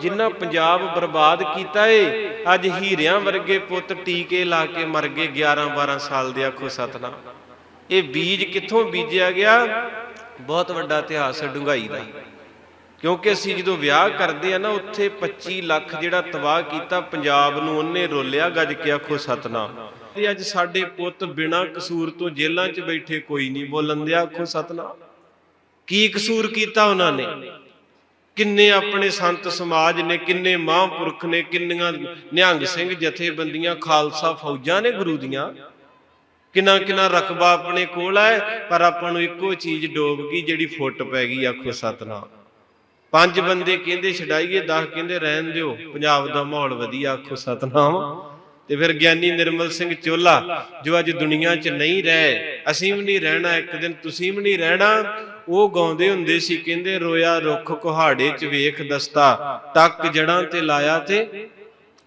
ਜਿਨ੍ਹਾਂ ਪੰਜਾਬ ਬਰਬਾਦ ਕੀਤਾ ਏ, ਅੱਜ ਹੀਰਿਆਂ ਵਰਗੇ ਪੁੱਤ ਟੀਕੇ ਲਾ ਕੇ ਮਰ ਗਏ 11 12 ਸਾਲ ਦੇ ਆਖੋ ਸਤਨਾਮ। ਇਹ ਬੀਜ ਕਿੱਥੋਂ ਬੀਜਿਆ ਗਿਆ? ਬਹੁਤ ਵੱਡਾ ਇਤਿਹਾਸ ਹੈ ਡੁੰਗਾਈ ਦਾ। ਕਿਉਂਕਿ ਅਸੀਂ ਜਦੋਂ ਵਿਆਹ ਕਰਦੇ ਆ ਨਾ, ਉੱਥੇ 25 ਲੱਖ ਜਿਹੜਾ ਤਬਾਹ ਕੀਤਾ ਪੰਜਾਬ ਨੂੰ, ਉਹਨੇ ਰੋਲਿਆ ਗੱਜ ਕੇ ਆਖੋ ਸਤਨਾ ਤੇ ਅੱਜ ਸਾਡੇ ਪੁੱਤ ਬਿਨਾਂ ਕਸੂਰ ਤੋਂ ਜੇਲ੍ਹਾਂ 'ਚ ਬੈਠੇ ਕੋਈ ਨਹੀਂ ਬੋਲਣ ਦਿਆ ਆਖੋ ਸਤਨਾ ਕੀ ਕਸੂਰ ਕੀਤਾ ਉਹਨਾਂ ਨੇ? ਕਿੰਨੇ ਆਪਣੇ ਸੰਤ ਸਮਾਜ ਨੇ, ਕਿੰਨੇ ਮਹਾਂਪੁਰਖ ਨੇ, ਕਿੰਨੀਆਂ ਨਿਹੰਗ ਸਿੰਘ ਜਥੇਬੰਦੀਆਂ, ਖਾਲਸਾ ਫੌਜਾਂ ਨੇ ਗੁਰੂ ਦੀਆਂ। ਕਿੰਨਾ ਕਿੰਨਾ ਰਕਬਾ ਆਪਣੇ ਕੋਲ ਹੈ ਪਰ ਆਪਾਂ ਨੂੰ ਇੱਕੋ ਚੀਜ਼ ਡੋਬ ਗਈ, ਜਿਹੜੀ ਫੁੱਟ ਪੈ ਗਈ, ਆਖੋ ਸਤਨਾਮ। ਪੰਜ ਬੰਦੇ ਕਹਿੰਦੇ, ਛਡਾਈਏ 10 ਕਹਿੰਦੇ, ਰਹਿਣ ਦਿਓ, ਪੰਜਾਬ ਦਾ ਮਾਹੌਲ ਵਧੀਆ, ਆਖੋ ਸਤਨਾਮ। ਤੇ ਫਿਰ ਗਿਆਨੀ ਨਿਰਮਲ ਸਿੰਘ ਚੋਲਾ, ਜੋ ਅੱਜ ਦੁਨੀਆ 'ਚ ਨਹੀਂ ਰਹੇ, ਅਸੀਂ ਵੀ ਨਹੀਂ ਰਹਿਣਾ, ਇੱਕ ਦਿਨ ਤੁਸੀਂ ਵੀ ਨਹੀਂ ਰਹਿਣਾ। ਉਹ ਗਾਉਂਦੇ ਹੁੰਦੇ ਸੀ, ਕਹਿੰਦੇ, ਰੋਇਆ ਰੁੱਖ ਕੁਹਾੜੇ 'ਚ ਵੇਖ ਦਸਤਾ ਟੱਕ ਜੜਾਂ ਤੇ ਲਾਇਆ ਤੇ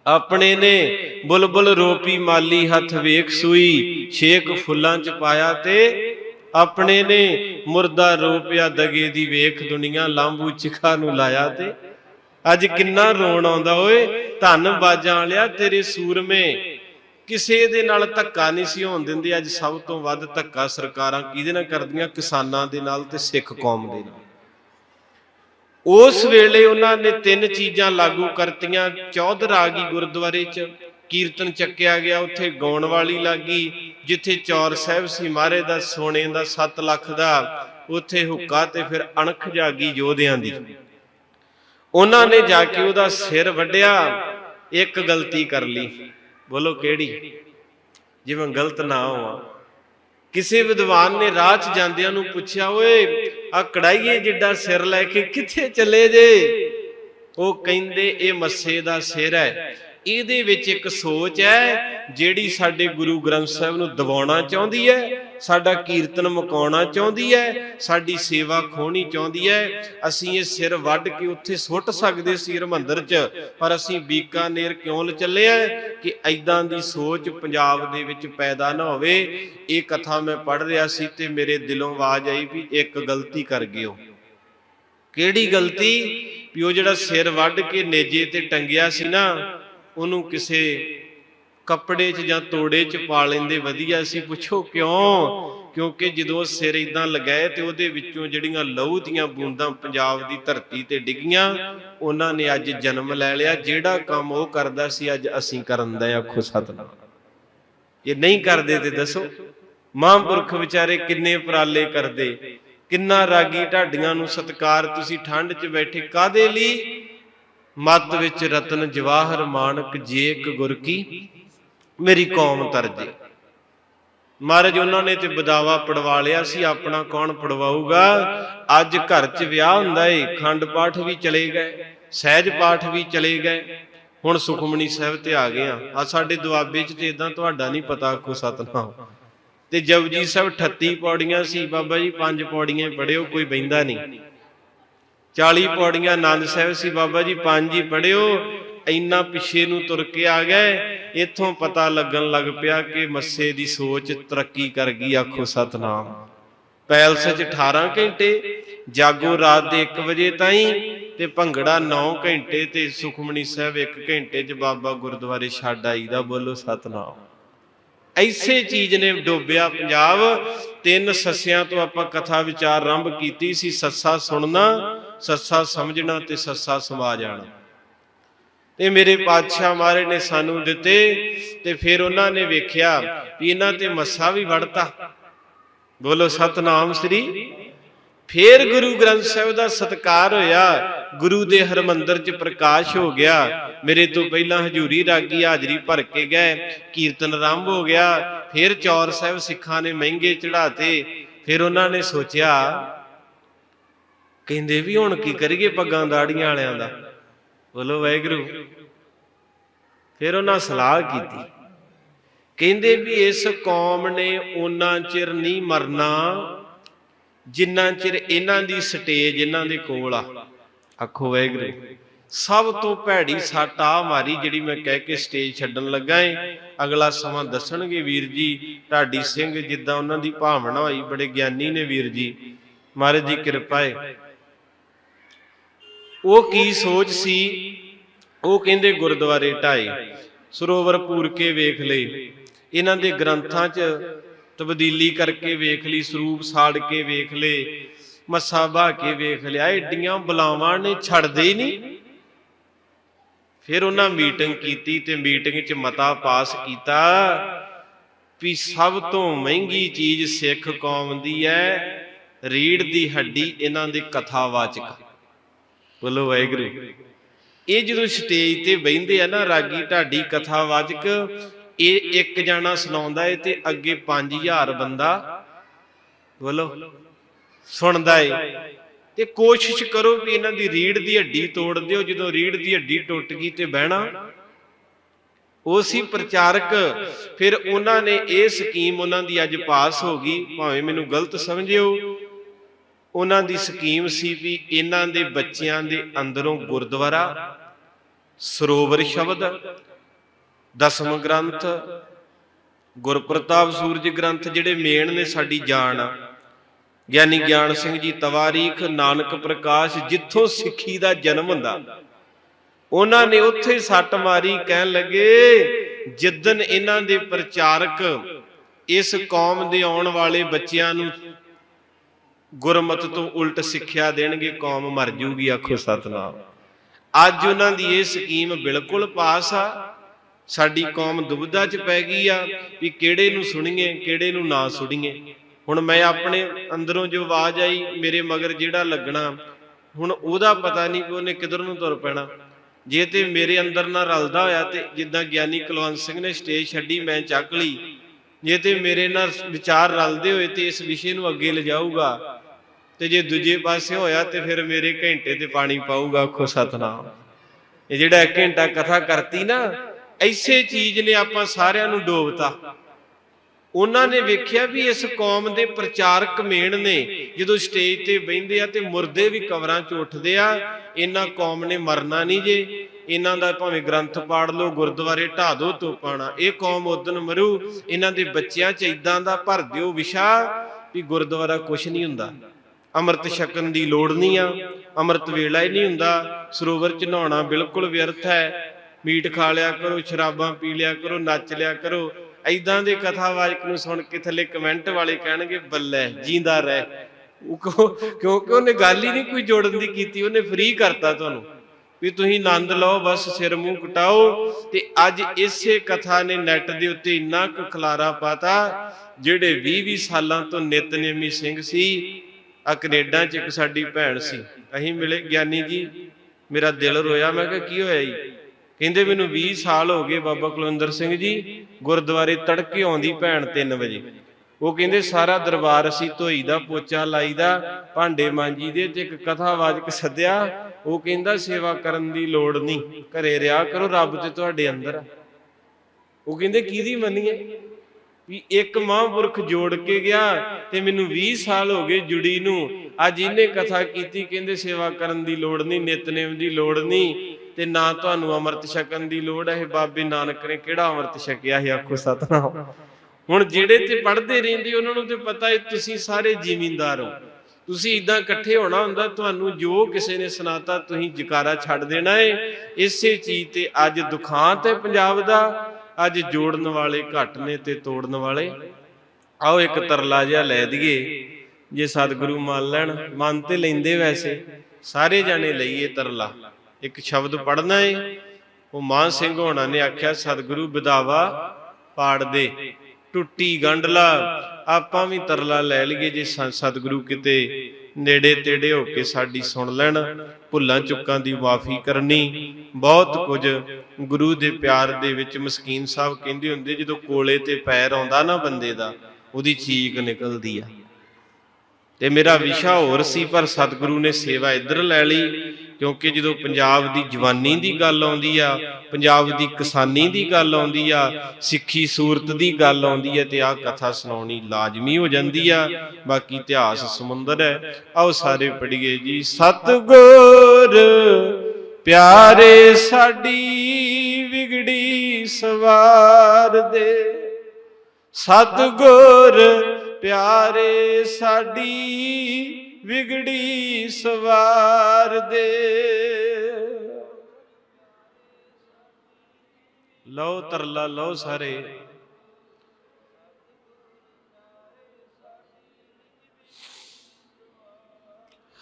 ਆਪਣੇ ਨੇ ਬੁਲਬੁਲ ਰੋਪੀ ਮਾਲੀ ਹੱਥ ਵੇਖ ਸੂਈ, ਛੇਕ ਫੁੱਲਾਂ 'ਚ ਪਾਇਆ ਤੇ ਆਪਣੇ ਨੇ ਮੁਰਦਾ ਰੋਪਿਆ, ਦਗੇ ਦੀ ਵੇਖ ਦੁਨੀਆ ਲਾਂਬੂ ਚਿਖਾ ਨੂੰ ਲਾਇਆ ਤੇ ਅੱਜ ਕਿੰਨਾ ਰੋਣ ਆਉਂਦਾ ਓਏ, ਧੰਨ ਬਾਜਾਂ ਵਾਲਿਆ, ਤੇਰੇ ਸੂਰਮੇ। ਕਿਸੇ ਦੇ ਨਾਲ ਧੱਕਾ ਨਹੀਂ ਸੀ ਹੋਣ ਦਿੰਦੇ, ਅੱਜ ਸਭ ਤੋਂ ਵੱਧ ਧੱਕਾ ਸਰਕਾਰਾਂ ਕਿਹਦੇ ਨਾਲ ਕਰਦੀਆਂ? ਕਿਸਾਨਾਂ ਦੇ ਨਾਲ ਤੇ ਸਿੱਖ ਕੌਮ ਦੇ ਨਾਲ। ਉਸ ਵੇਲੇ ਉਹਨਾਂ ਨੇ ਤਿੰਨ ਚੀਜ਼ਾਂ ਲਾਗੂ ਕਰਤੀਆਂ। ਚੌਧਰ ਆ ਗਈ ਗੁਰਦੁਆਰੇ 'ਚ, ਕੀਰਤਨ ਚੱਕਿਆ ਗਿਆ, ਉੱਥੇ ਗਾਉਣ ਵਾਲੀ ਲੱਗੀ, ਜਿੱਥੇ ਚੌਰ ਸਾਹਿਬ ਸੀ ਮਾਰੇ ਦਾ, ਸੋਨੇ ਦਾ 7 ਲੱਖ ਦਾ, ਉੱਥੇ ਹੁੱਕਾ ਤੇ ਫਿਰ ਅਣਖ ਜਾਗੀ ਯੋਧਿਆਂ ਦੀ। ਉਹਨਾਂ ਨੇ ਜਾ ਕੇ ਉਹਦਾ ਸਿਰ ਵੱਢਿਆ ਇੱਕ ਗਲਤੀ ਕਰ ਲਈ। ਬੋਲੋ ਕਿਹੜੀ? ਜਿਵੇਂ ਗਲਤ ਨਾ ਹੋਵਾਂ ਕਿਸੇ ਵਿਦਵਾਨ ਨੇ ਰਾਹ 'ਚ ਜਾਂਦਿਆਂ ਨੂੰ ਪੁੱਛਿਆ ਓਏ ਆ ਕੜਾਈਏ ਜਿੱਡਾ ਸਿਰ ਲੈ ਕੇ ਕਿੱਥੇ ਚੱਲੇ ਜੇ? ਉਹ ਕਹਿੰਦੇ ਇਹ ਮੱਸੇ ਦਾ ਸਿਰ ਹੈ। ਇਹਦੇ ਵਿੱਚ ਇੱਕ ਸੋਚ ਹੈ ਜਿਹੜੀ ਸਾਡੇ ਗੁਰੂ ਗ੍ਰੰਥ ਸਾਹਿਬ ਨੂੰ ਦਬਾਉਣਾ ਚਾਹੁੰਦੀ ਹੈ, ਸਾਡਾ ਕੀਰਤਨ ਮੁਕਾਉਣਾ ਚਾਹੁੰਦੀ ਹੈ, ਸਾਡੀ ਸੇਵਾ ਖੋਣੀ ਚਾਹੁੰਦੀ ਹੈ। ਅਸੀਂ ਇਹ ਸਿਰ ਵੱਢ ਕੇ ਉੱਥੇ ਸੁੱਟ ਸਕਦੇ ਸੀ ਹਰਿਮੰਦਰ 'ਚ, ਪਰ ਅਸੀਂ ਬੀਕਾਨੇਰ ਕਿਉਂ ਲ ਚੱਲੇ ਆ ਕਿ ਐਦਾਂ ਦੀ ਸੋਚ ਪੰਜਾਬ ਦੇ ਵਿੱਚ ਪੈਦਾ ਨਾ ਹੋਵੇ। ਇਹ ਕਥਾ ਮੈਂ ਪੜ੍ਹ ਰਿਹਾ ਸੀ ਤੇ ਮੇਰੇ ਦਿਲੋਂ ਆਵਾਜ਼ ਆਈ ਵੀ ਇੱਕ ਗਲਤੀ ਕਰ ਗਏ ਹੋ ਕਿਹੜੀ ਗਲਤੀ? ਵੀ ਉਹ ਜਿਹੜਾ ਸਿਰ ਵੱਢ ਕੇ ਨੇਜੇ ਤੇ ਟੰਗਿਆ ਸੀ ਨਾ ਉਹਨੂੰ ਕਿਸੇ ਕੱਪੜੇ 'ਚ ਜਾਂ ਤੋੜੇ 'ਚ ਪਾ ਲੈਂਦੇ, ਵਧੀਆ ਸੀ। ਪੁੱਛੋ ਕਿਉਂ? ਕਿਉਂਕਿ ਜਦੋਂ ਸਿਰ ਇਦਾਂ ਲਗਾਏ ਤੇ ਉਹਦੇ ਵਿੱਚੋਂ ਜਿਹੜੀਆਂ ਲਹੂ ਦੀਆਂ ਬੂੰਦਾਂ ਪੰਜਾਬ ਦੀ ਧਰਤੀ ਤੇ ਡਿੱਗੀਆਂ, ਉਹਨਾਂ ਨੇ ਅੱਜ ਜਨਮ ਲੈ ਲਿਆ। ਜਿਹੜਾ ਕੰਮ ਉਹ ਕਰਦਾ ਸੀ, ਅੱਜ ਅਸੀਂ ਕਰਨ ਦਾ ਆਖੋ ਸਤਨਾਮ। ਜੇ ਨਹੀਂ ਕਰਦੇ ਤੇ ਦੱਸੋ, ਮਹਾਂਪੁਰਖ ਵਿਚਾਰੇ ਕਿੰਨੇ ਉਪਰਾਲੇ ਕਰਦੇ, ਕਿੰਨਾ ਰਾਗੀ ਢਾਡੀਆਂ ਨੂੰ ਸਤਕਾਰ ਤੁਸੀਂ ਠੰਡ 'ਚ ਬੈਠੇ ਕਾਦੇ ਲਈ? ਮੱਤ ਵਿੱਚ ਰਤਨ ਜਵਾਹਰ ਮਾਨਕ ਜੇਕ ਗੁਰ ਕੀ? ਮੇਰੀ ਕੌਮ ਤਰਜੇ। ਮਹਾਰਾਜ, ਉਹਨਾਂ ਨੇ ਤੇ ਬਦਾਵਾ ਪੜਵਾ ਲਿਆ ਸੀ, ਆਪਣਾ ਕੌਣ ਪੜਵਾਊਗਾ? ਅੱਜ ਘਰ 'ਚ ਵਿਆਹ ਹੁੰਦਾ ਏ, ਖੰਡ ਪਾਠ ਵੀ ਚਲੇ ਗਏ, ਸਹਿਜ ਪਾਠ ਵੀ ਚਲੇ ਗਏ। ਹੁਣ ਸੁਖਮਨੀ ਸਾਹਿਬ ਤੇ ਆ ਗਏ ਆ। ਆ ਸਾਡੇ ਦੁਆਬੇ 'ਚ ਤੇ ਇਦਾਂ ਤੁਹਾਡਾ ਨਹੀਂ ਪਤਾ ਕੋ ਸਤਨਾਮ। ਤੇ ਜਪਜੀ ਸਾਹਿਬ 38 ਪੌੜੀਆਂ ਸੀ, ਬਾਬਾ ਜੀ, ਪੰਜ ਪੌੜੀਆਂ ਪੜਿਓ ਕੋਈ ਬੈਂਦਾ ਨਹੀਂ। 40 ਪੌੜੀਆਂ ਆਨੰਦ ਸਾਹਿਬ ਸੀ ਬਾਬਾ ਜੀ, ਪੰਜ ਹੀ ਪੜਿਓ ਇੰਨਾ ਪਿੱਛੇ ਨੂੰ ਤੁਰ ਕੇ ਆ ਗਏ। ਇੱਥੋਂ ਪਤਾ ਲੱਗਣ ਲੱਗ ਪਿਆ ਕਿ ਮੱਸੇ ਦੀ ਸੋਚ ਤਰੱਕੀ ਕਰ ਗਈ, ਆਖੋ ਸਤਨਾਮ। ਪੈਲਸ 'ਚ 18 ਘੰਟੇ, ਜਾਗੋ ਰਾਤ ਦੇ 1 ਵਜੇ ਤਾਈਂ ਤੇ ਭੰਗੜਾ 9 ਘੰਟੇ ਤੇ ਸੁਖਮਨੀ ਸਾਹਿਬ 1 ਘੰਟੇ 'ਚ ਬਾਬਾ ਗੁਰਦੁਆਰੇ ਛੱਡ ਆਈਦਾ ਬੋਲੋ ਸਤਨਾਮ। ਐਸੇ ਚੀਜ਼ ਨੇ ਡੋਬਿਆ ਪੰਜਾਬ। ਤਿੰਨ ਸੱਸਿਆਂ ਤੋਂ ਆਪਾਂ ਕਥਾ ਵਿਚਾਰ ਆਰੰਭ ਕੀਤੀ ਸੀ, ਸੱਸਾ ਸੁਣਨਾ ਸੱਸਾ ਸਮਝਣਾ ਤੇ ਸੱਸਾ ਸਮਾ ਜਾਣਾ। ਤੇ ਮੇਰੇ ਪਾਤਸ਼ਾਹ ਮਾਰੇ ਨੇ ਸਾਨੂੰ ਦਿੱਤੇ ਤੇ ਫਿਰ ਉਹਨਾਂ ਨੇ ਵੇਖਿਆ ਵੀ ਇਹਨਾਂ ਤੇ ਮੱਸਾ ਵੀ ਵੜਤਾ। ਬੋਲੋ, ਸਤਨਾਮ ਸ੍ਰੀ। ਫੇਰ ਗੁਰੂ ਗ੍ਰੰਥ ਸਾਹਿਬ ਦਾ ਸਤਕਾਰ ਹੋਇਆ। ਗੁਰੂ ਦੇ ਹਰਮੰਦਰ 'ਚ ਪ੍ਰਕਾਸ਼ ਹੋ ਗਿਆ। ਮੇਰੇ ਤੋਂ ਪਹਿਲਾਂ ਹਜੂਰੀ ਰਾਗੀ ਹਾਜ਼ਰੀ ਭਰ ਕੇ ਗਏ। ਕੀਰਤਨ ਆਰੰਭ ਹੋ ਗਿਆ। ਫਿਰ ਚੌਰ ਸਾਹਿਬ ਸਿੱਖਾਂ ਨੇ ਮਹਿੰਗੇ ਚੜਾਤੇ ਫਿਰ ਉਹਨਾਂ ਨੇ ਸੋਚਿਆ ਕਹਿੰਦੇ ਵੀ ਹੁਣ ਕੀ ਕਰੀਏ ਪੱਗਾਂ ਦਾੜੀਆਂ ਵਾਲਿਆਂ ਦਾ। ਬੋਲੋ ਵਾਹਿਗੁਰੂ। ਫਿਰ ਉਹਨਾਂ ਸਲਾਹ ਕੀਤੀ। ਕਹਿੰਦੇ ਵੀ ਇਸ ਕੌਮ ਨੇ ਉਹਨਾਂ ਚਿਰ ਨਹੀਂ ਮਰਨਾ, ਜਿੰਨਾ ਚਿਰ ਇਹਨਾਂ ਦੀ ਸਟੇਜ ਇਹਨਾਂ ਦੇ ਕੋਲ ਆ। ਆਖੋ ਵਾਹਿਗੁਰੂ। ਸਭ ਤੋਂ ਭੈੜੀ ਸੱਟ ਆ ਮਾਰੀ ਜਿਹੜੀ ਮੈਂ ਕਹਿ ਕੇ ਸਟੇਜ ਛੱਡਣ ਲੱਗਾ ਏ। ਅਗਲਾ ਸਮਾਂ ਦੱਸਣਗੇ ਵੀਰ ਜੀ ਢਾਡੀ ਸਿੰਘ ਜਿੱਦਾਂ ਉਹਨਾਂ ਦੀ ਭਾਵਨਾ ਹੋਈ, ਬੜੇ ਗਿਆਨੀ ਨੇ ਵੀਰ ਜੀ। ਮਹਾਰਾਜ ਦੀ ਕਿਰਪਾ ਏ। ਉਹ ਕੀ ਸੋਚ ਸੀ? ਉਹ ਕਹਿੰਦੇ ਗੁਰਦੁਆਰੇ ਢਾਏ। ਸਰੋਵਰ ਪੂਰ ਕੇ ਵੇਖ ਲਏ ਇਹਨਾਂ ਦੇ ਗ੍ਰੰਥਾਂ 'ਚ ਤਬਦੀਲੀ ਕਰਕੇ ਵੇਖ ਲਈ, ਸਰੂਪ ਸਾੜ ਕੇ ਵੇਖ ਲਏ ਮੱਸਾ ਬਾ ਕੇ ਵੇਖ ਲਿਆ। ਏਡੀਆਂ ਬੁਲਾਵਾਂ ਨੇ, ਛੱਡਦੇ ਹੀ ਨਹੀਂ। ਫਿਰ ਉਹਨਾਂ ਮੀਟਿੰਗ ਕੀਤੀ ਤੇ ਮੀਟਿੰਗ 'ਚ ਮਤਾ ਪਾਸ ਕੀਤਾ ਵੀ ਸਭ ਤੋਂ ਮਹਿੰਗੀ ਚੀਜ਼ ਸਿੱਖ ਕੌਮ ਦੀ ਹੈ ਰੀੜ ਦੀ ਹੱਡੀ ਇਹਨਾਂ ਦੇ ਕਥਾਵਾਚਕ ਬੋਲੋ ਵਾਹਿਗੁਰੂ। ਇਹ ਜਦੋਂ ਸਟੇਜ ਤੇ ਬਹਿੰਦੇ ਆ ਨਾ, ਰਾਗੀ ਢਾਡੀ ਕਥਾਵਾਚਕ, ਇਹ ਇੱਕ ਜਾਣਾ ਸੁਣਾਉਂਦਾ ਏ ਤੇ ਅੱਗੇ 5000 ਬੰਦਾ ਬੋਲੋ ਸੁਣਦਾ ਏ। ਤੇ ਕੋਸ਼ਿਸ਼ ਕਰੋ ਵੀ ਇਹਨਾਂ ਦੀ ਰੀੜ ਦੀ ਹੱਡੀ ਤੋੜ ਦਿਓ, ਜਦੋਂ ਰੀੜ ਦੀ ਹੱਡੀ ਟੁੱਟ ਗਈ ਤੇ ਬਹਿਣਾ। ਉਹ ਸੀ ਪ੍ਰਚਾਰਕ, ਫਿਰ ਉਹਨਾਂ ਨੇ ਇਹ ਸਕੀਮ ਉਹਨਾਂ ਦੀ ਅੱਜ ਪਾਸ ਹੋ ਗਈ। ਭਾਵੇਂ ਮੈਨੂੰ ਗਲਤ ਸਮਝਿਓ ਉਹਨਾਂ ਦੀ ਸਕੀਮ ਸੀ ਵੀ ਇਹਨਾਂ ਦੇ ਬੱਚਿਆਂ ਦੇ ਅੰਦਰੋਂ ਗੁਰਦੁਆਰਾ, ਸਰੋਵਰ ਸ਼ਬਦ, ਦਸਮ ਗ੍ਰੰਥ, ਗੁਰਪ੍ਰਤਾਪ ਸੂਰਜ ਗ੍ਰੰਥ ਜਿਹੜੇ ਮੇਨ ਨੇ ਸਾਡੀ ਜਾਨ ਗਿਆਨੀ ਗਿਆਨ ਸਿੰਘ ਜੀ ਤਵਾਰੀਖ, ਨਾਨਕ ਪ੍ਰਕਾਸ਼ ਜਿੱਥੋਂ ਸਿੱਖੀ ਦਾ ਜਨਮ ਹੁੰਦਾ। ਉਹਨਾਂ ਨੇ ਉੱਥੇ ਸੱਟ ਮਾਰੀ, ਕਹਿਣ ਲੱਗੇ ਜਿੱਦਨ ਇਹਨਾਂ ਦੇ ਪ੍ਰਚਾਰਕ ਇਸ ਕੌਮ ਦੇ ਆਉਣ ਵਾਲੇ ਬੱਚਿਆਂ ਨੂੰ ਗੁਰਮਤ ਤੋਂ ਉਲਟ ਸਿੱਖਿਆ ਦੇਣਗੇ, ਕੌਮ ਮਰ ਜੂਗੀ, ਆਖੋ ਸਤਨਾਮ। ਅੱਜ ਉਹਨਾਂ ਦੀ ਇਹ ਸਕੀਮ ਬਿਲਕੁਲ ਪਾਸ ਆ। ਸਾਡੀ ਕੌਮ ਦੁਬਿਧਾ 'ਚ ਪੈ ਗਈ ਆ ਵੀ ਕਿਹੜੇ ਨੂੰ ਸੁਣੀਏ, ਕਿਹੜੇ ਨੂੰ ਨਾ ਸੁਣੀਏ। ਹੁਣ ਮੈਂ ਆਪਣੇ ਅੰਦਰੋਂ ਜੋ ਆਵਾਜ਼ ਆਈ, ਮੇਰੇ ਮਗਰ ਜਿਹੜਾ ਲੱਗਣਾ, ਹੁਣ ਉਹਦਾ ਪਤਾ ਨਹੀਂ ਕਿ ਉਹਨੇ ਕਿਧਰ ਨੂੰ ਤੁਰ ਪੈਣਾ। ਜੇ ਤੇ ਮੇਰੇ ਅੰਦਰ ਨਾਲ ਰਲਦਾ ਹੋਇਆ ਤੇ ਜਿੱਦਾਂ ਗਿਆਨੀ ਕੁਲਵੰਤ ਸਿੰਘ ਨੇ ਸਟੇਜ ਛੱਡੀ, ਮੈਂ ਚੱਕ ਲਈ। ਜੇ ਤੇ ਮੇਰੇ ਨਾਲ ਵਿਚਾਰ ਰਲਦੇ ਹੋਏ ਤੇ ਇਸ ਵਿਸ਼ੇ ਨੂੰ ਅੱਗੇ ਲਿਜਾਊਗਾ ਤੇ ਜੇ ਦੂਜੇ ਪਾਸੇ ਹੋਇਆ ਤੇ ਫਿਰ ਮੇਰੇ ਘੰਟੇ ਤੇ ਪਾਣੀ ਪਾਊਗਾ, ਆਖੋ ਸਤਨਾਮ। ਇਹ ਜਿਹੜਾ ਘੰਟਾ ਕਥਾ ਕਰਤੀ ਨਾ, ਐਸੇ ਚੀਜ਼ ਨੇ ਆਪਾਂ ਸਾਰਿਆਂ ਨੂੰ ਡੋਬਤਾ। ਉਹਨਾਂ ਨੇ ਵੇਖਿਆ ਵੀ ਇਸ ਕੌਮ ਦੇ ਪ੍ਰਚਾਰਕ ਮੇਣ ਨੇ, ਜਦੋਂ ਸਟੇਜ ਤੇ ਬਹਿੰਦੇ ਆ ਤੇ ਮੁਰਦੇ ਵੀ ਕਬਰਾਂ 'ਚ ਉੱਠਦੇ ਆ, ਇਹਨਾਂ ਕੌਮ ਨੇ ਮਰਨਾ ਨਹੀਂ ਜੇ। ਇਹਨਾਂ ਦਾ ਭਾਵੇਂ ਗ੍ਰੰਥ ਪਾੜ ਲਓ, ਗੁਰਦੁਆਰੇ ਢਾ ਦੋ ਤੋਪਾਣਾ ਇਹ ਕੌਮ ਉਦਨ ਮਰੂ, ਇਹਨਾਂ ਦੇ ਬੱਚਿਆਂ 'ਚ ਇਦਾਂ ਦਾ ਭਰ ਦਿਓ ਵਿਸ਼ਾ ਵੀ ਗੁਰਦੁਆਰਾ ਕੁਛ ਨਹੀਂ ਹੁੰਦਾ। ਅੰਮ੍ਰਿਤ ਛਕਣ ਦੀ ਲੋੜ ਨਹੀਂ ਆ। ਅੰਮ੍ਰਿਤ ਵੇਲਾ ਹੀ ਨਹੀਂ ਹੁੰਦਾ। ਸਰੋਵਰ 'ਚ ਨਹਾਉਣਾ ਬਿਲਕੁਲ ਵਿਅਰਥ ਹੈ। ਮੀਟ ਖਾ ਲਿਆ ਕਰੋ, ਸ਼ਰਾਬਾਂ ਪੀ ਲਿਆ ਕਰੋ, ਨੱਚ ਲਿਆ ਕਰੋ। ਐਦਾਂ ਦੇ ਕਥਾਵਾਚਕ ਨੂੰ ਸੁਣ ਕੇ ਥੱਲੇ ਕਮੈਂਟ ਵਾਲੇ ਕਹਿਣਗੇ, ਬੱਲੇ, ਜਿੰਦਾ ਰਹਿ। ਉਹ ਕਿਉਂਕਿ ਉਹਨੇ ਗੱਲ ਹੀ ਨਹੀਂ ਕੋਈ ਜੋੜਨ ਦੀ ਕੀਤੀ, ਉਹਨੇ ਫ੍ਰੀ ਕਰਤਾ ਤੁਹਾਨੂੰ। ਵੀ ਤੁਸੀਂ ਆਨੰਦ ਲਓ, ਬਸ ਸਿਰ ਮੂੰਹ ਕਟਾਓ ਤੇ ਅੱਜ ਇਸੇ ਕਥਾ ਨੇ ਨੈਟ ਦੇ ਉੱਤੇ ਇੰਨਾ ਕੁ ਖਲਾਰਾ ਪਾਤਾ, ਜਿਹੜੇ 20 20 ਸਾਲਾਂ ਤੋਂ ਨਿਤਨੇਮੀ ਸਿੰਘ ਸੀ। ਆ ਕੈਨੇਡਾ 'ਚ ਇੱਕ ਸਾਡੀ ਭੈਣ ਸੀ। ਅਸੀਂ ਮਿਲੇ, ਗਿਆਨੀ ਜੀ, ਮੇਰਾ ਦਿਲ ਰੋਇਆ, ਮੈਂ ਕਿਹਾ, ਕੀ ਹੋਇਆ ਜੀ? ਕਹਿੰਦੇ ਮੈਨੂੰ 20 ਸਾਲ ਹੋ ਗਏ ਬਾਬਾ ਕੁਲਵਿੰਦਰ ਸਿੰਘ ਜੀ, ਗੁਰਦੁਆਰੇ ਤੜਕੇ ਆਉਂਦੀ ਭੈਣ 3 ਵਜੇ। ਉਹ ਕਹਿੰਦੇ, ਸਾਰਾ ਦਰਬਾਰ ਅਸੀਂ ਧੋਈ ਦਾ, ਪੋਚਾ ਲਾਈ ਦਾ, ਭਾਂਡੇ ਮਾਂਜੀ ਦੇ ਤੇ ਇੱਕ ਕਥਾਵਾਚਕ ਸੱਦਿਆ। ਉਹ ਕਹਿੰਦਾ, ਸੇਵਾ ਕਰਨ ਦੀ ਲੋੜ ਨਹੀਂ, ਘਰੇ ਰਿਹਾ ਕਰੋ, ਰੱਬ ਤੇ ਤੁਹਾਡੇ ਅੰਦਰ ਆ। ਉਹ ਕਹਿੰਦੇ, ਕਿਹਦੀ ਮੰਨੀਏ? ਵੀ ਇੱਕ ਮਹਾਂਪੁਰਖ ਜੋੜ ਕੇ ਗਿਆ ਤੇ ਮੈਨੂੰ 20 ਸਾਲ ਹੋ ਗਏ ਜੁੜੀ ਨੂੰ। ਅੱਜ ਇਹਨੇ ਕਥਾ ਕੀਤੀ, ਕਹਿੰਦੇ ਸੇਵਾ ਕਰਨ ਦੀ ਲੋੜ ਨਹੀਂ ਨਿਤਨੇਮ ਦੀ ਲੋੜ ਨਹੀਂ ਤੇ ਨਾ ਤੁਹਾਨੂੰ ਅੰਮ੍ਰਿਤ ਛਕਣ ਦੀ ਲੋੜ ਹੈ। ਬਾਬੇ ਨਾਨਕ ਨੇ ਕਿਹੜਾ ਅੰਮ੍ਰਿਤ ਛਕਿਆ ਹੈ ਆਖੋ ਸਤਨਾਮ। ਹੁਣ ਜਿਹੜੇ ਤੇ ਪੜ੍ਹਦੇ ਰਹਿੰਦੇ, ਉਹਨਾਂ ਨੂੰ ਤੇ ਪਤਾ ਹੈ ਤੁਸੀਂ ਸਾਰੇ ਜ਼ਿਮੀਂਦਾਰ ਹੋ। ਤੁਸੀਂ ਇਦਾਂ ਇਕੱਠੇ ਹੋਣਾ ਹੁੰਦਾ, ਤੁਹਾਨੂੰ ਜੋ ਕਿਸੇ ਨੇ ਸੁਣਾਤਾ, ਤੁਸੀਂ ਜਕਾਰਾ ਛੱਡ ਦੇਣਾ ਏ। ਇਸੇ ਚੀਜ਼ ਤੇ ਅੱਜ ਦੁਖਾਂਤ ਹੈ ਪੰਜਾਬ ਦਾ। ਅੱਜ ਜੋੜਨ ਵਾਲੇ ਘੱਟ ਨੇ ਤੇ ਤੋੜਨ ਵਾਲੇ। ਆਓ ਇੱਕ ਤਰਲਾ ਜਿਹਾ ਲੈ ਦਈਏ, ਜੇ ਸਤਿਗੁਰੂ ਮੰਨ ਲੈਣ, ਮਨ ਤੇ ਲੈਂਦੇ ਵੈਸੇ, ਸਾਰੇ ਜਾਣੇ ਲਈਏ ਤਰਲਾ। ਇੱਕ ਸ਼ਬਦ ਪੜਨਾ ਏ, ਉਹ ਮਾਨ ਸਿੰਘ ਹੋਣਾ ਨੇ ਆਖਿਆ, ਸਤਿਗੁਰੂ ਵਿਦਾਵਾ ਪਾੜ ਦੇ, ਟੁੱਟੀ ਗੰਢਲਾ, ਆਪਾਂ ਵੀ ਤਰਲਾ ਲੈ ਲਈਏ ਜੇ ਸਤਿਗੁਰੂ ਕਿਤੇ ਨੇੜੇ ਤੇੜੇ ਹੋ ਕੇ ਸਾਡੀ ਸੁਣ ਲੈਣ, ਭੁੱਲਾਂ ਚੁੱਕਾਂ ਦੀ ਮਾਫੀ ਕਰਨੀ। ਬਹੁਤ ਕੁਝ ਗੁਰੂ ਦੇ ਪਿਆਰ ਦੇ ਵਿੱਚ ਮਸਕੀਨ ਸਾਹਿਬ ਕਹਿੰਦੇ ਹੁੰਦੇ, ਜਦੋਂ ਕੋਲੇ ਤੇ ਪੈਰ ਆਉਂਦਾ ਨਾ ਬੰਦੇ ਦਾ, ਉਹਦੀ ਚੀਕ ਨਿਕਲਦੀ ਆ। ਤੇ ਮੇਰਾ ਵਿਸ਼ਾ ਹੋਰ ਸੀ ਪਰ ਸਤਿਗੁਰੂ ਨੇ ਸੇਵਾ ਇੱਧਰ ਲੈ ਲਈ ਕਿਉਂਕਿ ਜਦੋਂ ਪੰਜਾਬ ਦੀ ਜਵਾਨੀ ਦੀ ਗੱਲ ਆਉਂਦੀ ਆ ਪੰਜਾਬ ਦੀ ਕਿਸਾਨੀ ਦੀ ਗੱਲ ਆਉਂਦੀ ਆ ਸਿੱਖੀ ਸੂਰਤ ਦੀ ਗੱਲ ਆਉਂਦੀ ਹੈ ਤੇ ਆਹ ਕਥਾ ਸੁਣਾਉਣੀ ਲਾਜ਼ਮੀ ਹੋ ਜਾਂਦੀ ਆ ਬਾਕੀ ਇਤਿਹਾਸ ਸਮੁੰਦਰ ਹੈ। ਆਓ ਸਾਰੇ ਪੜ੍ਹੀਏ ਜੀ ਸਤਗੁਰ ਪਿਆਰੇ ਸਾਡੀ ਵਿਗੜੀ ਸਵਾਰ ਦੇ। ਸਤਗੁਰ ਪਿਆਰੇ ਸਾਡੀ ਵਿਗੜੀ ਸਵਾਰ ਦੇ। ਲਓ ਤਰਲਾ, ਲਓ ਸਾਰੇ।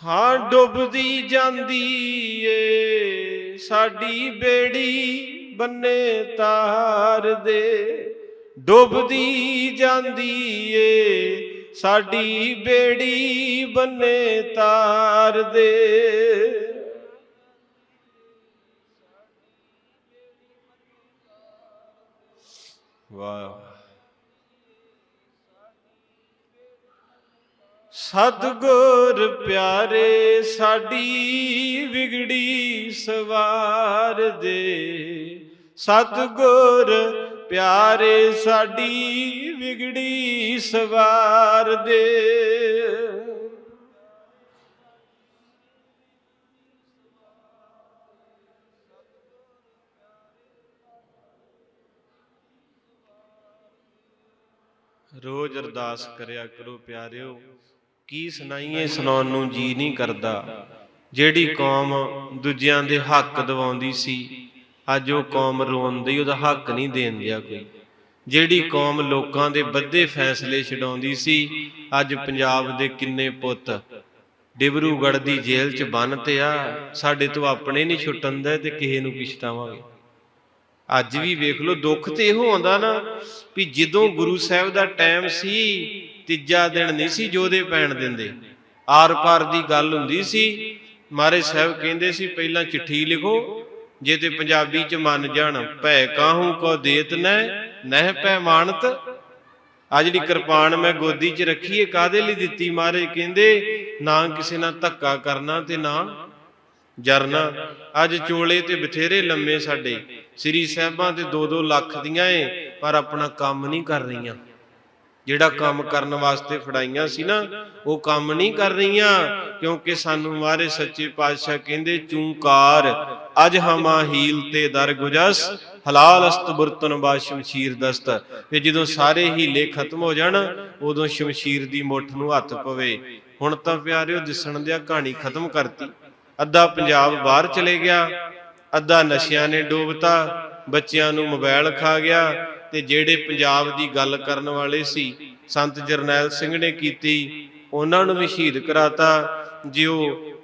ਹਾਂ, ਡੁੱਬਦੀ ਜਾਂਦੀ ਏ, ਸਾਡੀ ਬੇੜੀ ਬੰਨੇ ਤਾਰ ਦੇ। ਡੁੱਬਦੀ ਜਾਂਦੀ ਏ, ਸਾਡੀ ਬੇੜੀ ਬੰਨੇ ਤਾਰ ਦੇ। ਵਾਹ। ਸਤਗੁਰ ਪਿਆਰੇ, ਸਾਡੀ ਵਿਗੜੀ ਸਵਾਰ ਦੇ। ਸਤਗੁਰ ਪਿਆਰੇ ਸਾਡੀ ਵਿਗੜੀ ਸਵਾਰ ਦੇ। ਰੋਜ਼ ਅਰਦਾਸ ਕਰਿਆ ਕਰੋ ਪਿਆਰਿਓ, ਕੀ ਸੁਣਾਈਏ ਸੁਣਾਉਣ ਨੂੰ ਜੀ ਨਹੀਂ ਕਰਦਾ। ਜਿਹੜੀ ਕੌਮ ਦੂਜਿਆਂ ਦੇ ਹੱਕ ਦਿਵਾਉਂਦੀ ਸੀ ਅੱਜ ਉਹ ਕੌਮ ਰੋਂਦੀ, ਉਹਦਾ ਹੱਕ ਨਹੀਂ ਦੇਣ ਦਿਆ ਕੋਈ। ਜਿਹੜੀ ਕੌਮ ਲੋਕਾਂ ਦੇ ਵੱਧੇ ਫੈਸਲੇ ਛਡਾਉਂਦੀ ਸੀ, ਅੱਜ ਪੰਜਾਬ ਦੇ ਕਿੰਨੇ ਪੁੱਤ ਡਿਬਰੂਗੜ੍ਹ ਦੀ ਜੇਲ੍ਹ 'ਚ ਬੰਨ ਤੇ ਆ, ਸਾਡੇ ਤੋਂ ਆਪਣੇ ਨਹੀਂ ਛੁੱਟਣ ਦੇ ਤੇ ਕਿਸੇ ਨੂੰ ਪਛਤਾਵਾਂਗੇ। ਅੱਜ ਵੀ ਵੇਖ ਲਓ, ਦੁੱਖ ਤੇ ਇਹੋ ਆਉਂਦਾ ਨਾ ਵੀ ਜਦੋਂ ਗੁਰੂ ਸਾਹਿਬ ਦਾ ਟਾਈਮ ਸੀ, ਤੀਜਾ ਦਿਨ ਨਹੀਂ ਸੀ ਜੋਦੇ ਪੈਣ ਦਿੰਦੇ। ਆਰ ਪਾਰ ਦੀ ਗੱਲ ਹੁੰਦੀ ਸੀ ਮਾਰੇ ਸਾਹਿਬ ਕਹਿੰਦੇ ਸੀ, ਪਹਿਲਾਂ ਚਿੱਠੀ ਲਿਖੋ ਜੇ ਤੇ ਪੰਜਾਬੀ ਚ ਮੰਨ ਜਾਣ ਭੈ ਕਾਹੂ ਕੋ ਦੇਤ ਨੈ ਨਹਿ ਪੈ ਮਾਨਤ ਆ ਜਿਹੜੀ ਕਿਰਪਾਨ ਮੈਂ ਗੋਦੀ 'ਚ ਰੱਖੀ ਏ ਕਾਦੇ ਲਈ ਦਿੱਤੀ ਮਾਰੇ ਕਹਿੰਦੇ ਨਾ ਕਿਸੇ ਨਾਲ ਧੱਕਾ ਕਰਨਾ ਤੇ ਨਾ ਜਰਨਾ। ਅੱਜ ਚੋਲੇ ਤੇ ਬਥੇਰੇ ਲੰਮੇ ਸਾਡੇ। ਸ੍ਰੀ ਸਾਹਿਬਾਂ ਤੇ 2-2 ਲੱਖ ਦੀਆਂ ਏ ਪਰ ਆਪਣਾ ਕੰਮ ਨਹੀਂ ਕਰ ਰਹੀਆਂ। ਜਿਹੜਾ ਕੰਮ ਕਰਨ ਵਾਸਤੇ ਫੜਾਈਆਂ ਸੀ ਨਾ ਉਹ ਕੰਮ ਨਹੀਂ ਕਰ ਰਹੀਆਂ ਕਿਉਂਕਿ ਸਾਨੂੰ ਮਾਰੇ ਸੱਚੇ ਪਾਤਸ਼ਾਹ ਕਹਿੰਦੇ ਚੂੰਕਾਰ। ਅਜ ਹਮਾ ਹੀਲ ਤੇ ਦਰ ਗੁਜਸ, ਹਲਾਲ ਅਸਤ ਬੁਰਤਨ ਬਾ ਸ਼ਮਸ਼ੀਰ ਦਸਤ। ਤੇ ਜਦੋਂ ਸਾਰੇ ਹੀਲੇ ਖਤਮ ਹੋ ਜਾਣ, ਉਦੋਂ ਸ਼ਮਸ਼ੀਰ ਦੀ ਮੁੱਠ ਨੂੰ ਹੱਥ ਪਵੇ। ਹੁਣ ਤਾਂ ਪਿਆਰਿਓ, ਦਿਸਣ ਦਿਆ ਕਹਾਣੀ ਖਤਮ ਕਰਤੀ। ਅੱਧਾ ਪੰਜਾਬ ਬਾਹਰ ਚਲੇ ਗਿਆ, ਅੱਧਾ ਨਸ਼ਿਆਂ ਨੇ ਡੋਬਤਾ, ਬੱਚਿਆਂ ਨੂੰ ਮੋਬਾਈਲ ਖਾ ਗਿਆ, ਤੇ ਜਿਹੜੇ ਪੰਜਾਬ ਦੀ ਗੱਲ ਕਰਨ ਵਾਲੇ ਸੀ, ਸੰਤ ਜਰਨੈਲ ਸਿੰਘ ਨੇ ਕੀਤੀ, ਉਹਨਾਂ ਨੂੰ ਵੀ ਸ਼ਹੀਦ ਕਰਾਤਾ। ਜਿਉ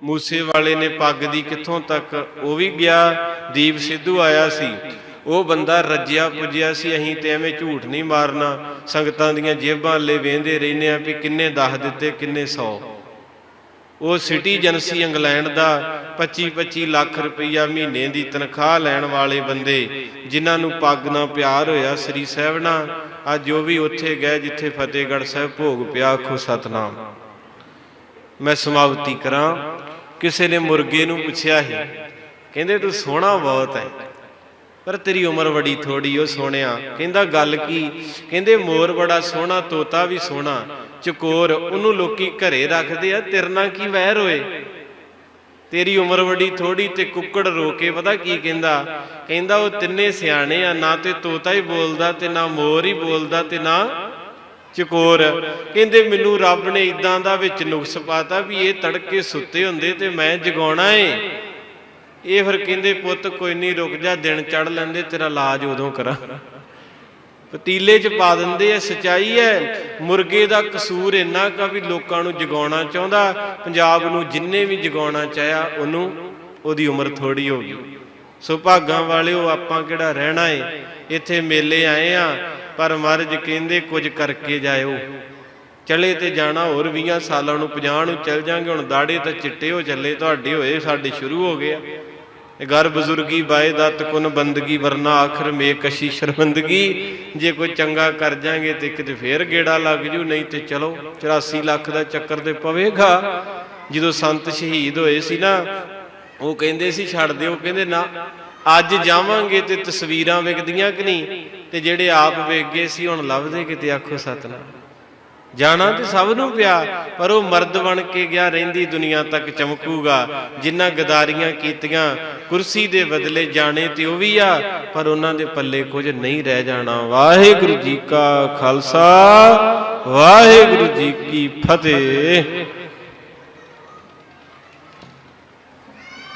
ਮੂਸੇ ਵਾਲੇ ਨੇ ਪੱਗ ਦੀ ਕਿੱਥੋਂ ਤੱਕ, ਉਹ ਵੀ ਗਿਆ, ਦੀਪ ਸਿੱਧੂ ਆਇਆ ਸੀ। ਉਹ ਬੰਦਾ ਰੱਜਿਆ ਪੁੱਜਿਆ ਸੀ, ਅਸੀਂ ਤੇ ਐਵੇਂ ਝੂਠ ਨਹੀਂ ਮਾਰਨਾ। ਸੰਗਤਾਂ ਦੀਆਂ ਜੇਬਾਂ ਲੈ ਵੇਂਦੇ ਰਹਿੰਦੇ ਆ ਵੀ ਕਿੰਨੇ ਦਸ ਦਿੱਤੇ, ਕਿੰਨੇ 100 ਉਹ ਸਿਟੀਜਨਸੀ ਇੰਗਲੈਂਡ ਦਾ 25-25 ਲੱਖ ਰੁਪਈਆ ਮਹੀਨੇ ਦੀ ਤਨਖਾਹ ਲੈਣ ਵਾਲੇ ਬੰਦੇ, ਜਿਨ੍ਹਾਂ ਨੂੰ ਪੱਗ ਨਾਲ ਪਿਆਰ ਹੋਇਆ, ਸ੍ਰੀ ਸਾਹਿਬ ਨਾਲ। ਅੱਜ ਉਹ ਵੀ ਉੱਥੇ ਗਏ, ਜਿੱਥੇ ਫਤਿਹਗੜ੍ਹ ਸਾਹਿਬ ਭੋਗ ਪਿਆ, ਆਖੋ ਸਤਨਾਮ। ਮੈਂ ਸਮਾਪਤੀ ਕਰਾਂ, ਕਿਸੇ ਨੇ ਮੁਰਗੇ ਨੂੰ ਪੁੱਛਿਆ ਸੀ। ਕਹਿੰਦੇ, ਤੂੰ ਸੋਹਣਾ ਬਹੁਤ ਹੈ ਪਰ ਤੇਰੀ ਉਮਰ ਬੜੀ ਥੋੜੀ ਉਹ ਸੋਹਣਿਆ। ਕਹਿੰਦਾ, ਗੱਲ ਕੀ? ਕਹਿੰਦੇ, ਮੋਰ ਬੜਾ ਸੋਹਣਾ, ਤੋਤਾ ਵੀ ਸੋਹਣਾ, ਚਕੋਰ ਉਹਨੂੰ ਲੋਕੀ ਘਰੇ ਰੱਖਦੇ ਆ, ਤੇਰੇ ਨਾਲ ਕੀ ਵੈਰ ਹੋਏ? ਤੇਰੀ ਉਮਰ ਬੜੀ ਥੋੜੀ ਤੇ ਕੁੱਕੜ ਰੋ ਕੇ, ਪਤਾ ਕੀ ਕਹਿੰਦਾ? ਕਹਿੰਦਾ, ਉਹ ਤਿੰਨੇ ਸਿਆਣੇ ਆ, ਨਾ ਤੇ ਤੋਤਾ ਹੀ ਬੋਲਦਾ ਤੇ ਨਾ ਮੋਰ ਹੀ ਬੋਲਦਾ ਤੇ ਨਾ ਚਕੋਰ। ਕਹਿੰਦੇ ਮੈਨੂੰ ਰੱਬ ਨੇ ਇਦਾਂ ਦਾ ਵਿੱਚ ਨੁਕਸ ਪਾਤਾ ਵੀ ਇਹ ਤੜਕੇ ਸੁੱਤੇ ਹੁੰਦੇ ਤੇ ਮੈਂ ਜਗਾਉਣਾ ਏ। ਇਹ ਫਿਰ ਕਹਿੰਦੇ, ਪੁੱਤ, ਕੋਈ ਨਹੀਂ, ਰੁਕ ਜਾ, ਦਿਨ ਚੜ ਲੈਂਦੇ, ਤੇਰਾ ਇਲਾਜ ਉਦੋਂ ਕਰਾਂ। ਪਤੀਲੇ 'ਚ ਪਾ ਦਿੰਦੇ ਆ, ਸਚਾਈ ਹੈ ਮੁਰਗੇ ਦਾ ਕਸੂਰ ਇੰਨਾ ਕਾ ਵੀ ਲੋਕਾਂ ਨੂੰ ਜਗਾਉਣਾ ਚਾਹੁੰਦਾ, ਪੰਜਾਬ ਨੂੰ ਜਿੰਨੇ ਵੀ ਜਗਾਉਣਾ ਚਾਹਿਆ, ਉਹਨੂੰ ਉਹਦੀ ਉਮਰ ਥੋੜੀ ਹੋ ਗਈ। ਸੋ ਭਾਗਾਂ ਵਾਲਿਓ, ਆਪਾਂ ਕਿਹੜਾ ਰਹਿਣਾ ਏ? ਇੱਥੇ ਮੇਲੇ ਆਏ ਆ, ਪਰ ਮਹਾਰਾਜ ਕਹਿੰਦੇ ਕੁਝ ਕਰਕੇ ਜਾਇਓ। ਚਲੇ ਤੇ ਜਾਣਾ ਹੋਰ 20 ਸਾਲਾਂ ਨੂੰ 50 ਨੂੰ ਚੱਲ ਜਾਾਂਗੇ, ਹੁਣ ਦਾੜੇ ਤਾਂ ਚਿੱਟੇ ਹੋ ਚੱਲੇ, ਤੁਹਾਡੇ ਹੋਏ, ਸਾਡੇ ਸ਼ੁਰੂ ਹੋ ਗਏ ਆ। ਇਹ ਬਜ਼ੁਰਗੀ ਬਾਏ ਦਤ ਕੁਨ ਬੰਦਗੀ, ਵਰਨਾ ਆਖਰ ਮੇਕਸ਼ੀ ਸ਼ਰਮੰਦਗੀ। ਜੇ ਕੋਈ ਚੰਗਾ ਕਰ ਜਾਾਂਗੇ ਤੇ ਕਿਤੇ ਫੇਰ ਗੇੜਾ ਲੱਗ ਜੂ, ਨਹੀਂ ਤੇ ਚਲੋ 84 ਲੱਖ ਦਾ ਚੱਕਰ ਤੇ ਪਵੇਗਾ। ਜਦੋਂ ਸੰਤ ਸ਼ਹੀਦ ਹੋਏ ਸੀ ਨਾ ਉਹ ਕਹਿੰਦੇ ਸੀ ਛੱਡ ਦਿਓ ਕਹਿੰਦੇ ਨਾ, ਅੱਜ ਜਾਵਾਂਗੇ ਤੇ ਤਸਵੀਰਾਂ ਵਿਕਦੀਆਂ ਕਿ ਨਹੀਂ? ਤੇ ਜਿਹੜੇ ਆਪ ਵੇਖ ਗਏ ਸੀ, ਹੁਣ ਲੱਭਦੇ ਕਿਤੇ? ਆਖੋ ਸਤਨਾਮ। ਜਾਣਾ ਤੇ ਸਭ ਨੂੰ ਪਿਆ, ਪਰ ਉਹ ਮਰਦ ਬਣ ਕੇ ਗਿਆ, ਰਹਿੰਦੀ ਦੁਨੀਆ ਤੱਕ ਚਮਕੂਗਾ। ਜਿਨ੍ਹਾਂ ਗਦਾਰੀਆਂ ਕੀਤੀਆਂ, ਕੁਰਸੀ ਦੇ ਬਦਲੇ ਜਾਣੇ ਤੇ ਉਹ ਵੀ ਆ, ਪਰ ਉਹਨਾਂ ਦੇ ਪੱਲੇ ਕੁਝ ਨਹੀਂ ਰਹਿ ਜਾਣਾ। ਵਾਹਿਗੁਰੂ ਜੀ ਕਾ ਖਾਲਸਾ, ਵਾਹਿਗੁਰੂ ਜੀ ਕੀ ਫਤਿਹ।